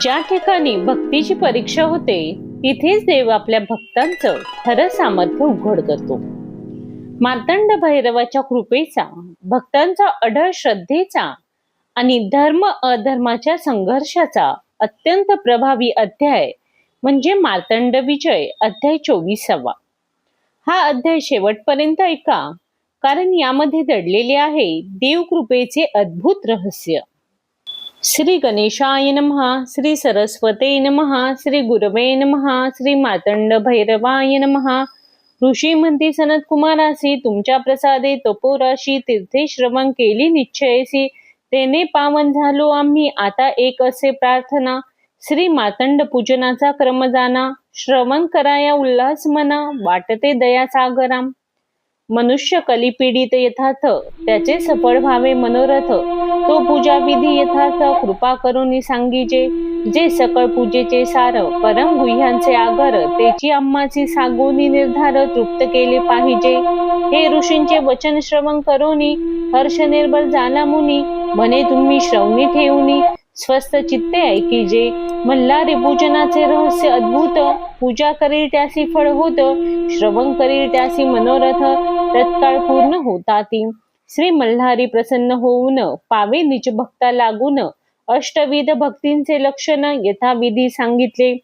ज्या ठिकाणी भक्तीची परीक्षा होते तिथेच देव आपल्या भक्तांचं खरं सामर्थ्य उघड करतो. मार्तंड भैरवाच्या कृपेचा भक्तांचा अढळ श्रद्धेचा आणि धर्म अधर्माच्या संघर्षाचा अत्यंत प्रभावी अध्याय म्हणजे मार्तंड विजय अध्याय चोवीसावा. हा अध्याय शेवटपर्यंत ऐका कारण यामध्ये दडलेले आहे देवकृपेचे अद्भुत रहस्य. श्री गणेशाय नमः श्री सरस्वते नमः श्री गुरवे नमः श्री मातंड भैरवाय नमः। ऋषी म्हणती सनत कुमारासी तुमच्या प्रसादे तपोराशी तीर्थे श्रवण केली निश्चयसी. तेने पावन झालो आम्ही आता एक असे प्रार्थना. श्री मातंड पूजनाचा क्रम जाना. श्रवण कराया उल्हास मना. वाटते दया सागराम. मनुष्य कलिपीडित यथार्थ त्याचे सफळ व्हावे मनोरथ. तो पूजा विधी यथार्थ कृपा करून सांगीजे. जे सकळ पूजेचे सार परम गुह्यांचे आगर त्याची अम्माची सागोनी निर्धार तृप्त केले पाहिजे. हे ऋषींचे वचन श्रवण करोनी हर्ष निर्भर झाला मुनी. म्हणे तुम्ही श्रवणी ठेवणी स्वस्त चित्ते ऐकिजे मल्हारी पूजनाचे रहस्य अद्भुत पूजा करील त्यासी फळ होत श्रवण करील त्यासी मनोरथ तत्काळ पूर्ण होताती. श्री मल्हारी प्रसन्न होऊन पावे निज भक्ता लागून अष्टविध भक्तींचे लक्षण यथाविधी सांगितले.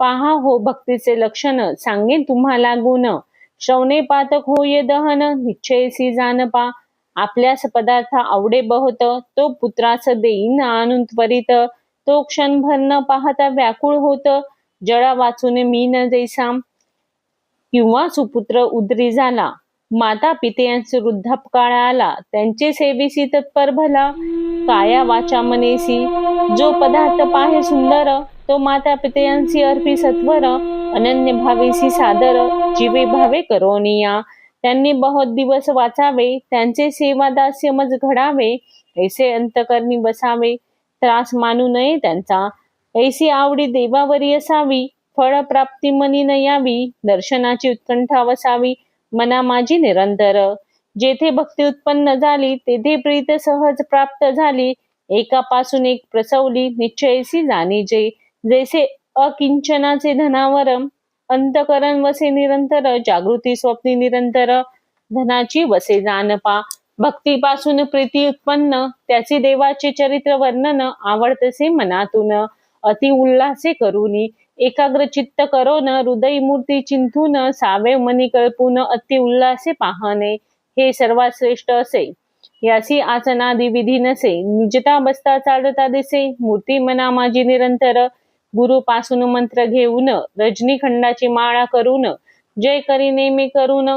पहा हो भक्तीचे लक्षण सांगेन तुम्हाला गुण श्रवणे पातक होय दहन निश्चयसी जानपा आपल्यास पदार्थ आवडे बहत तो पुत्रास देईन आणून त्वरित. तो क्षणभर न पाहता व्याकुळ होत जळा वाचून मी न जैसा किंवा सुपुत्र उदरी झाला माता पित्यांचे वृद्धापकाळ आला त्यांचे सेवेसी तत्पर भला. काया वाचा मनेसी जो पदार्थ पाहे सुंदर तो माता पित्यांची अर्पी सत्वर. अनन्य भावेसी सादर जीवे भावे करोनिया. त्यांनी बहुत दिवस वाचावे त्यांचे सेवा मज घडावे ऐसे अंतकरणी बसावे. त्रास मानू नये त्यांचा. ऐसी आवडी देवावरी असावी फळ प्राप्ती मनी न यावी दर्शनाची उत्कंठा वसावी मना माझी निरंतर. जेथे भक्ती उत्पन्न झाली तेथे प्रीत सहज प्राप्त झाली. एकापासून एक प्रसवली निश्चयसी जाणीजे. जैसे अकिंचनाचे धनावरम अंतकरण वसे निरंतर जागृती स्वप्नी निरंतर धनाची वसे जानपा भक्तीपासून प्रीती उत्पन्न त्याचे देवाचे चरित्र वर्णन आवडतसे मनातून. अति उल्हासे करूनी एकाग्र चित्त करोन हृदय मूर्ती चिंतून सावे मनी कळपून अति उल्हासे पाहणे. हे सर्वात श्रेष्ठ असे. यासी आसनादी विधी नसे. निजता बसता चालता दिसे. मूर्ती मना माझी निरंतर. गुरु पासून मंत्र घेऊन रजनीखंडाची माळा करून जय करी नेहमी करून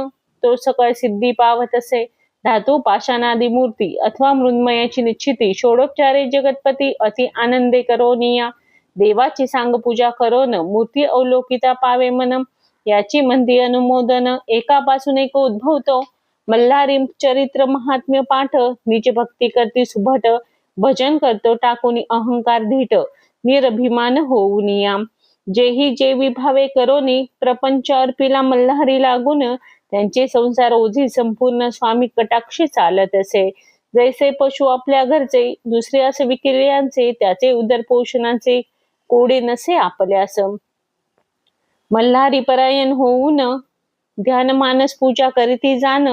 तो सकळ सिद्धी पावत असे. धातू पाषाणादी मूर्ती अथवा मृन्मयाची निश्चिती षोडोपचारे जगतपती अति आनंदे करोनिया. देवाची सांग पूजा करोन मूर्ती अवलोकिता पावे मनम. याची मंदी अनुमोदन एकापासून एक उद्भवतो. मल्हारी चरित्र महात्म्य पाठ निज भक्ती करती सुभट. भजन करतो टाकून अहंकार धीट. निरभिमान होऊ या जेही जे विभावे करोनी प्रपंच अर्पिला मल्हारी लागून त्यांचे संसार ओझी संपूर्ण स्वामी कटाक्षी चालत असे. जैसे पशु आपल्या घरचे दुसरे असे विक्रियांचे त्याचे उदरपोषणाचे कोडे नसे आपल्यास. मल्हारी परायण होऊन ध्यान मानस पूजा करीती जाण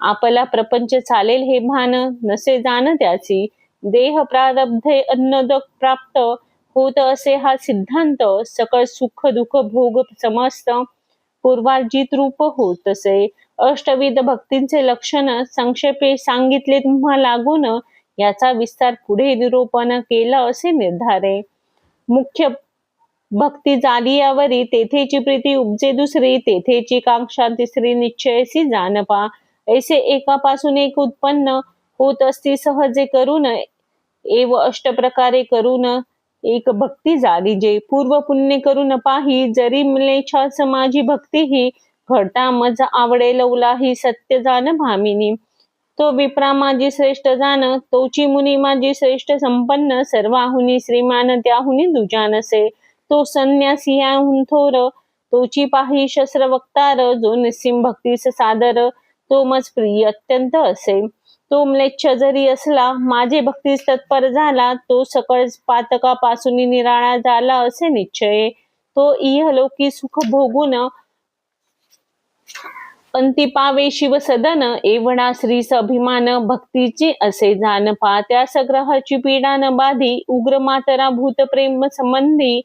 आपला प्रपंच चालेल हे भान नसे जाण त्याची. देह प्रारब्धे अन्नदक प्राप्त होत असे हा सिद्धांत सकळ सुख दुःख भोग समस्त पूर्वार्जित रूप होत असे. अष्टविध भक्तींचे लक्षण संक्षेपे सांगितले तुम्हा लागून याचा विस्तार पुढे निरूपण केला असे निर्धारे. मुख्य भक्ती जालियावरी यावरी तेथेची प्रीती उपजे दुसरी तेथेची कांक्षा तिसरी निश्चयसी जानपा ऐसे एकापासून एक उत्पन्न होत असती सहजे करून एव अष्ट प्रकारे करून एक भक्ती झाली जे पूर्व पुण्य करून पाही जरी मिळे माझी भक्ती ही घडता मज आवडेल उलाही सत्य जाण भामिनी. तो विप्रा माझी श्रेष्ठ जाण तोची मुनी माझी श्रेष्ठ संपन्न सर्वाहुनी श्रीमान त्याहुनी दुजानसे. तो संन्यासी याहून थोर तोची पाही शस्त्र वक्तार जो निस्सिम भक्तीस सादर तो मज प्रिय अत्यंत असे. तो म्लेच्छ जरी असला माझे भक्तीस तत्पर झाला तो सकळ पातकापासून निराळा झाला असे निश्चय. तो इहलोकी सुख भोगून अंती पावे शिव सदन एवढा श्रीस अभिमान भक्तीची असे जाण पा त्या सग्रहाची पीडा न बाधी उग्र मातरा भूत प्रेम संबंधी.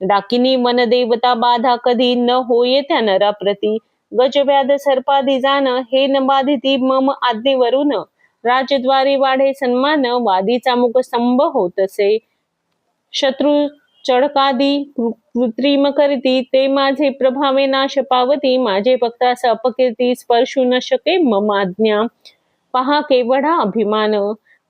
डाकिनी मन देवता बाधा कधी न होये त्या नराप्रती. गजव्याध सर्पाधी जाण हे न बाधिती मम आज्ञेवरून. राजद्वारी वाढे सन्मान वादीचा मुखस्तंभ होत असे. शत्रू चढकादी कृत्रिम करीती ते माझे प्रभावे नाश पावती माझे भक्तास अपकीर्ती स्पर्शू न शके ममाज्ञा पहा केवढा अभिमान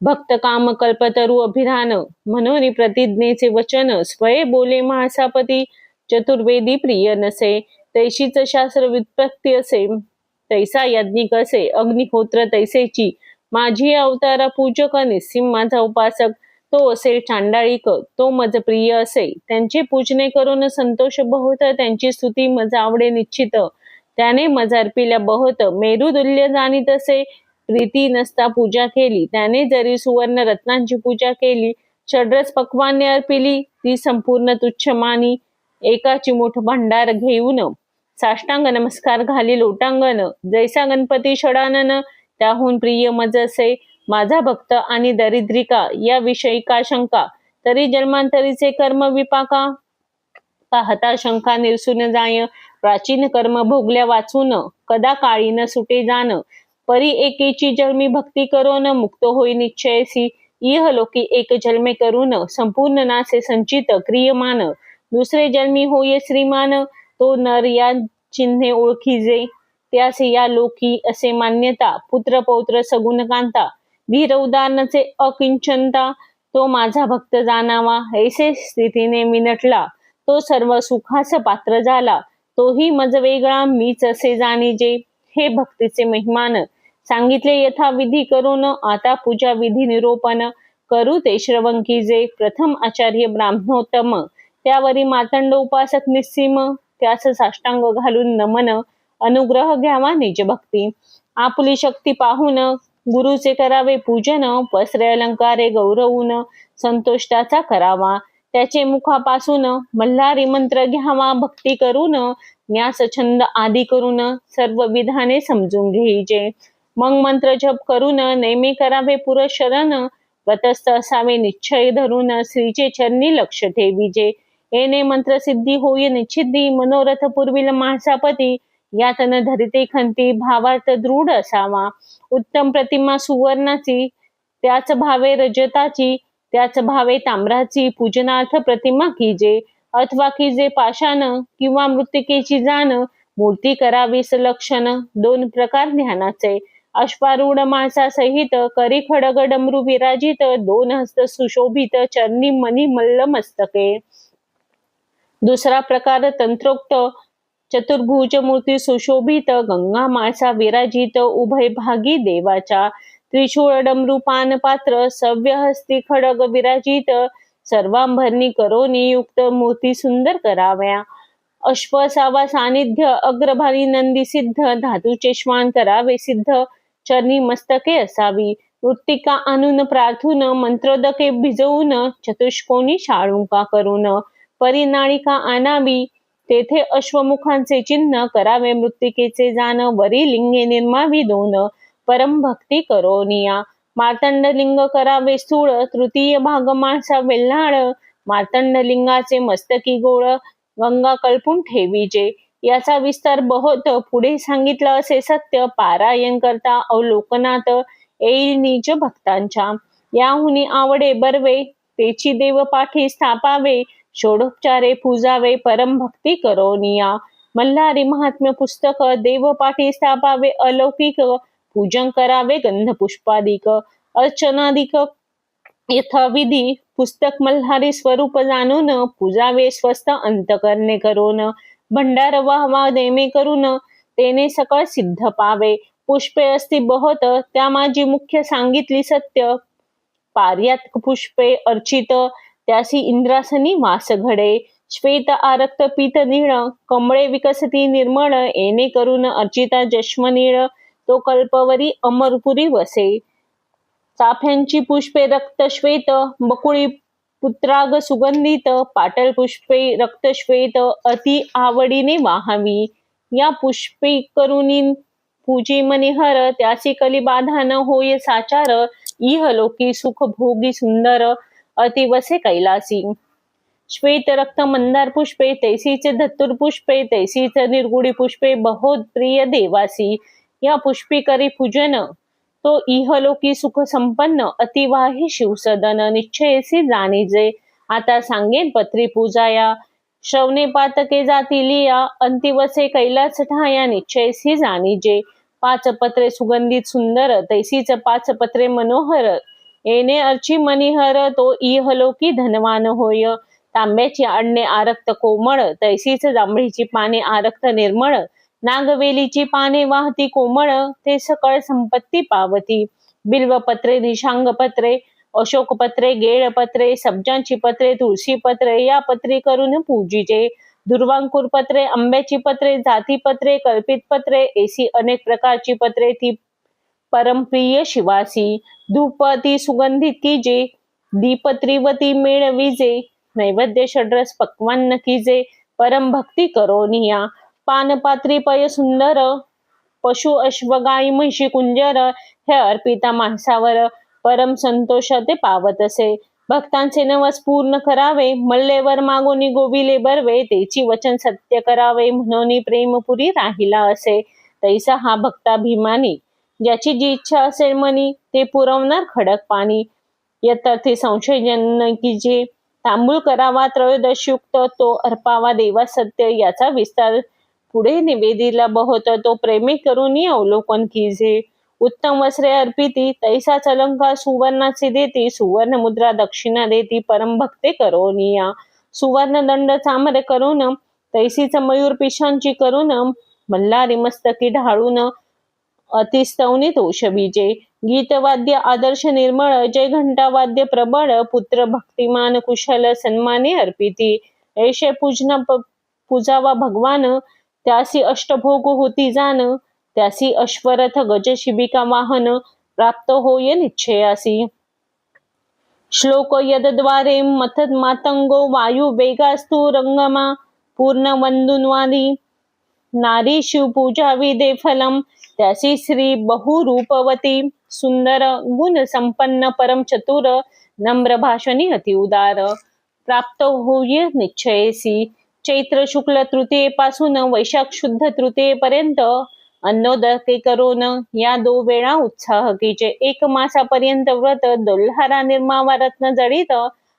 भक्त काम कल्पतरू अभिधान. म्हणून प्रतिज्ञेचे वचन स्वय बोले महासापती चतुर्वेदी प्रिय नसे. तैशीच शास्त्र व्युत्पत्ती असे तैसा याज्ञिक असे अग्निहोत्र तैसेची. माझी अवतार पूजक निस्सिम माझा उपासक तो असेल चांडाळीक तो मज प्रिय असे त्यांचे पूजने करून संतोष बहुत त्यांची स्तुती मज आवडे निश्चित. त्याने मज अर्पिल्या बहुत मेरुदुल्य जाणीत असे. प्रीती नसता पूजा केली. त्याने जरी सुवर्ण रत्नांची पूजा केली षड्रस पक्वाने अर्पिली ती संपूर्ण तुच्छ मानी एकाची मोठ भांडार घेऊन. साष्टांग नमस्कार घाली लोटांगण. जैसा गणपती षडानन त्याहून प्रिय मज असे माझा भक्त आणि दरिद्रिका या विषयी का शंका? तरी जन्मांतरीचे कर्म विपाका. पाहता शंका निरसून जाय? प्राचीन कर्म भोगल्या वाचून कदा काळी न सुटे जाण? परी एकेची जन्मी भक्ती करून मुक्त होई निश्चयसी. इह लोकी एक जन्मे करून संपूर्ण नासे संचित क्रियमान दुसरे जन्मी होय श्रीमान तो नर या चिन्हे ओळखी जे त्यास या लोकी असे मान्यता पुत्र पौत्र सगुणकांता वीर धीर उदाहरणाचे अकिंचनता तो माझा भक्त जाणावा ऐसे स्थितीने मिनटला तो सर्व सुखास पात्र झाला तोही मज वेगळा मीच असे जाणीजे हे भक्तीचे मेहमान. सांगितले यथाविधी करून आता पूजा विधी निरोपण करू ते श्रवंकीजे प्रथम आचार्य ब्राह्मणोत्तम त्यावरी मातंड उपासक निस्सीम त्यास साष्टांग घालून नमन अनुग्रह घ्यावा निज भक्ती. आपली शक्ती पाहून गुरुचे करावे पूजन वस्त्रे अलंकारे गौरवून संतोष्टाचा करावा. त्याचे मुखापासून मल्हारी मंत्र घ्यावा भक्ती करून न्यास छंद आदी करून सर्व विधाने समजून घ्यायचे. मग मंत्र जप करून नेहमी करावे पुरशरण व्रतस्थ असावे निश्चय धरून श्रीचे चरणी लक्ष ठेवीजे. येणे मंत्र सिद्धी होई निश्चिद्धी मनोरथ पूर्वील माणसापती यातन धरिते खंती भावार्थ दृढ असावा. उत्तम प्रतिमा सुवर्णाची त्याच भावे रजताची त्याच भावे ताम्राची पूजनार्थ प्रतिमा कीजे अथवा कीजे पाषाण किंवा मृत्तिकेची जाण? मूर्ती करावी लक्षण? दोन प्रकार ध्यानाचे अश्वारूढ माणसासहित करी खडगडमरू विराजित दोन हस्त सुशोभित चरणी मनी मल्ल मस्तके दुसरा प्रकार तंत्रोक्त चतुर्भुज मूर्ती सुशोभित गंगा माळसा विराजित उभय भागी देवाच्या. त्रिशूळ डमरू पान पात्र सव्य हस्ती खडग विराजित. सर्वांभरणी करोनी युक्त मूर्ती सुंदर कराव्या. अश्वसावा सानिध्य अग्रभारी नंदी सिद्ध धातूचे श्वान करावे सिद्ध. चरणी मस्तके असावी. मृत्तिका आणून प्रार्थून मंत्रोदके भिजवून चतुष्कोनी शाळुंका करून. परिनाळिका आणावी. तेथे अश्वमुखांचे चिन्ह करावे मृत्तिकेचे जाण वरी लिंगे निर्मावी दोन परम भक्ती करोनिया मार्तंड लिंग करावे स्थूळ तृतीय भाग माणसा वेल्हाळ. मार्तंड लिंगाचे मस्तकी गोळ गंगा कल्पून ठेवीजे याचा विस्तार बहुत पुढे सांगितलं असे सत्य पारायण करता अवलोकनात येईल निज भक्तांच्या. याहुनी आवडे बर्वे तेची देव पाठी स्थापावे. षोडोपचारे पूजावे परम भक्ती करोनिया मल्हारी महात्म्य पुस्तक देवपाठी स्थापावे अलौकिक पूजन करावे गंध पुष्पादिक अर्चनादिक यथाविधी पुस्तक मल्हारी स्वरूप जाणून पूजावे स्वस्त अंतकरणे करून। भंडार वाहवा नेमे करून तेने सकळ सिद्ध पावे। पुष्पे असती बहुत त्या माझी मुख्य सांगितली सत्य। पार्यात पुष्पे अर्चित त्यासी इंद्रासनी मास घडे श्वेत आरक्त पीत निळ कमळे विकसती निर्मळ येणे करून अर्चिता जश्म निळ तो कल्पवरी अमरपुरी वसे. चाफ्यांची पुष्पे रक्तश्वेत बकुळी पुत्राग सुगंधित पाटल पुष्पे रक्तश्वेत अति आवडीने वाहावी. या पुष्पे करुणी पूजी मनिहर त्यासी कली बाधा न होय साचार इहलोकी सुख भोगी सुंदर अतिवसे कैलासी. श्वेत रक्त मंदार पुष्पे तैसीचे धतुर पुष्पे तैसीचे निर्गुडी पुष्पे बहोत प्रिय देवासी. या पुष्पी करी पूजन तो इहलोकी सुख संपन्न अतिवाही शिवसदन निश्चयसी जाणीजे. आता सांगेन पत्री पूजाया श्रवणे पातके जातील लिया अंतिवसे कैलास ठाया निश्चयसी जाणीजे. पाच पत्रे सुगंधित सुंदर तैसीच पाच पत्रे मनोहर येणे अर्ची मनिहर तो इहलोकी धनवान होय. तांब्याची अण्णे आरक्त कोमळ तैसीच जांभळीची पाने आरक्त निर्मळ. नागवेलीची पाने वाहती कोमळ ते सकळ संपत्ती पावती. बिल्वपत्रे पत्रे गेळ गेळपत्रे सब्जांची पत्रे तुळशी पत्रे या पत्री करून पूजिजे. दुर्वांकुर पत्रे आंब्याची पत्रे जाती पत्रे कल्पित पत्रे एसी अनेक प्रकारची पत्रे ती परमप्रिय शिवासी. धूपती सुगंधित कीजे दीपत्रिवती मेळविजे नैवेद्य षड्रस पक्वान्न कीजे परम भक्ती करोनिया पानपात्री पय सुंदर पशु अश्वगाई म्हशी कुंजर हे अर्पिता माणसावर परम संतोष ते पावत असे. भक्तांचे नवस पूर्ण करावे मल्लेवर मागोनी गोविले बरवे तेची वचन सत्य करावे म्हणून प्रेमपुरी राहिला असे. तैसा हा भक्ताभिमानी. ज्याची जी इच्छा असेल मनी ते पुरवणार खडक पाणी. यथार्थी संशय की जे तांबूळ करावा त्रयोदशयुक्त तो अर्पावा देवा सत्य याचा विस्तार पुढे निवेदीला बहोत. तो प्रेमे करून अवलोकन कीजे. उत्तम वस्त्रे अर्पिती तैसाच अलंकार सुवर्णाचे देती सुवर्ण मुद्रा दक्षिणा देती परम भक्ते करोनिया. सुवर्ण दंड चामरे करून तैसीच मयूर पिशांची करून मल्हारी मस्तकी ढाळून अतिस्तवनी तोषबीजे गीतवाद्य आदर्श निर्मळ जय घंटावाद्य प्रबळ पुत्र भक्तिमान कुशल सन्माने अर्पिती. ऐशे पूजना पूजावा भगवान त्यासी अष्टभोग होती जाण त्यासी अश्वरथ गज शिबिका वाहन प्राप्त होय निश्चयासी. श्लोक यदद्वारे मथद मातंगो वायू वेगास्तु रंगमा पूर्ण वंदुनवादी नारी शिव पूजा त्याशी श्री बहुरूपवती सुंदर गुण संपन्न परम चतुर नम्र भाषणी अति उदार. प्राप्त होय निश्चयसी चैत्र शुक्ल तृतीयेपासून वैशाख शुद्ध तृतीयेपर्यंत अन्नोदके करून या दो वेळा उत्साह कीचे एक मासापर्यंत व्रत दोल्हारा निर्मावा रत्न जडित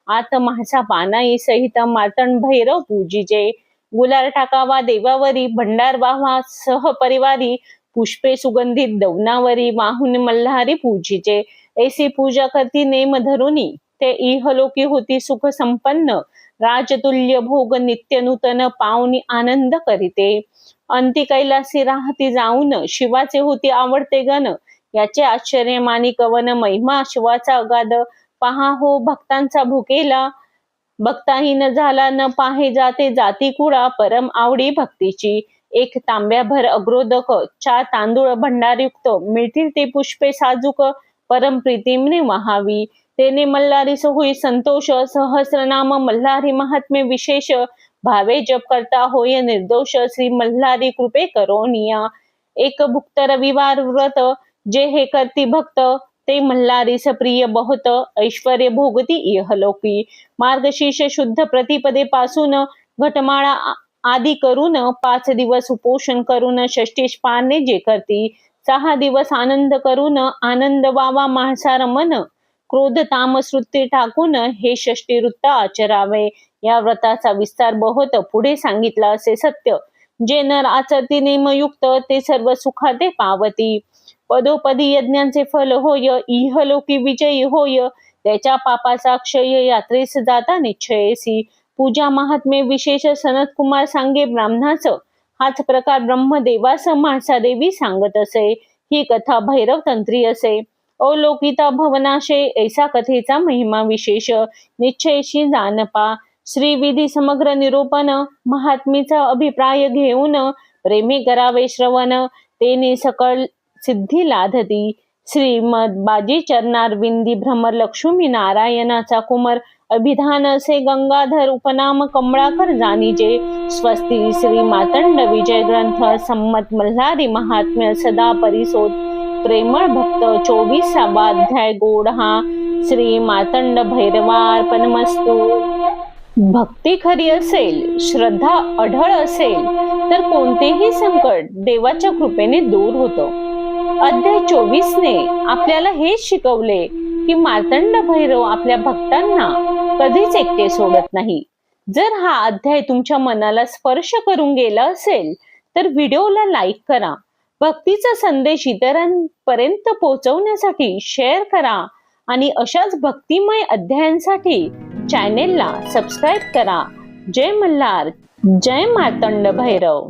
आत मासा पानाई सहित मातण भैरव पूजिजे. गुलाल टाकावा देवावरी भंडार वावा सह परिवारी पुष्पे सुगंधित दवनावरी वाहून मल्हारी पूजीचे ऐसी पूजा करती नेम धरुनी ते इहलोकी होती सुख संपन्न राजतुल्य भोग नित्य नूतन पावनी आनंद करीते. अंती कैलासी राहती जाऊन शिवाचे होती आवडते गण याचे आश्चर्य मानी कवन महिमा शिवाचा अगाध पहा हो भक्तांचा भुकेला भक्ताही न झाला न पाहे जाते जाती कुळा परम आवडी भक्तीची. एक तांब्याभर अग्रोदक चार तांदूळ भंडारयुक्त मिळतील ते पुष्पे साजूक परमप्रीतीमने वहावी. तेने मल्हारी होई संतोष सहस्रनाम मल्हारी महात्म्य विशेष भावे जप करता होय निर्दोष श्री मल्हारी कृपे करोनिया एक भुक्त रविवार व्रत जे हे करती भक्त ते मल्हारी प्रिय बहुत ऐश्वर्य भोगती इहलोकी. मार्गशीर्ष शुद्ध प्रतिपदे पासून घटमाळा आदी करून पाच दिवस उपोषण करून षष्टीश पाने जे करती सहा दिवस आनंद करून आनंद वावा माणसार मन क्रोध तामसृत्ती टाकून हे षष्टी वृत्त आचरावे. या व्रताचा विस्तार बहुत पुढे सांगितला असे सत्य. जे नर आचरती नेमयुक्त ते सर्व सुखाते पावती. पदोपदी यज्ञांचे फल होय इहलोकी विजयी होय. त्याच्या पापाचा क्षय यात्रेस जाता निश्चयसी पूजा महात्मे विशेष सनत कुमार सांगे ब्राह्मणाच हाच प्रकार ब्रह्मदेवास माणसा देवी सांगत असे. ही कथा भैरव तंत्री असे. अवलोकिता भवनाशे ऐसा कथेचा महिमा विशेष. निश्चयशी जानपा श्रीविधी समग्र निरूपण. महात्मीचा अभिप्राय घेऊन प्रेमी करावे श्रवण. तेने सकळ सिद्धी लाधती. श्रीमद बाजी चरणार विंदी भ्रमर लक्ष्मी नारायणाचा कुमार. अभिधान असे गंगाधर उपनाम कमळाकर जाणीजे स्वस्ती श्री मातंड विजय ग्रंथ संमत मल्हारी महात्म्य सदा परिसोद. प्रेमळ भक्त चोवीसावा अध्याय गोड हा. श्री मातंड भैरवार्पणमस्तू. भक्ती खरी असेल श्रद्धा अढळ असेल तर कोणतेही संकट देवाच्या कृपेने दूर होतं. अध्याय चोवीसने आपल्याला हेच शिकवले की मार्तंड भैरव आपल्या भक्तांना कधीच एकटे सोडत नाही. जर हा अध्याय तुमच्या मनाला स्पर्श करून गेला असेल तर व्हिडिओला लाईक करा. भक्तीचा संदेश इतरांपर्यंत पोहोचवण्यासाठी शेअर करा आणि अशाच भक्तिमय अध्यायांसाठी चॅनेलला सबस्क्राईब करा. जय मल्हार जय मार्तंड भैरव.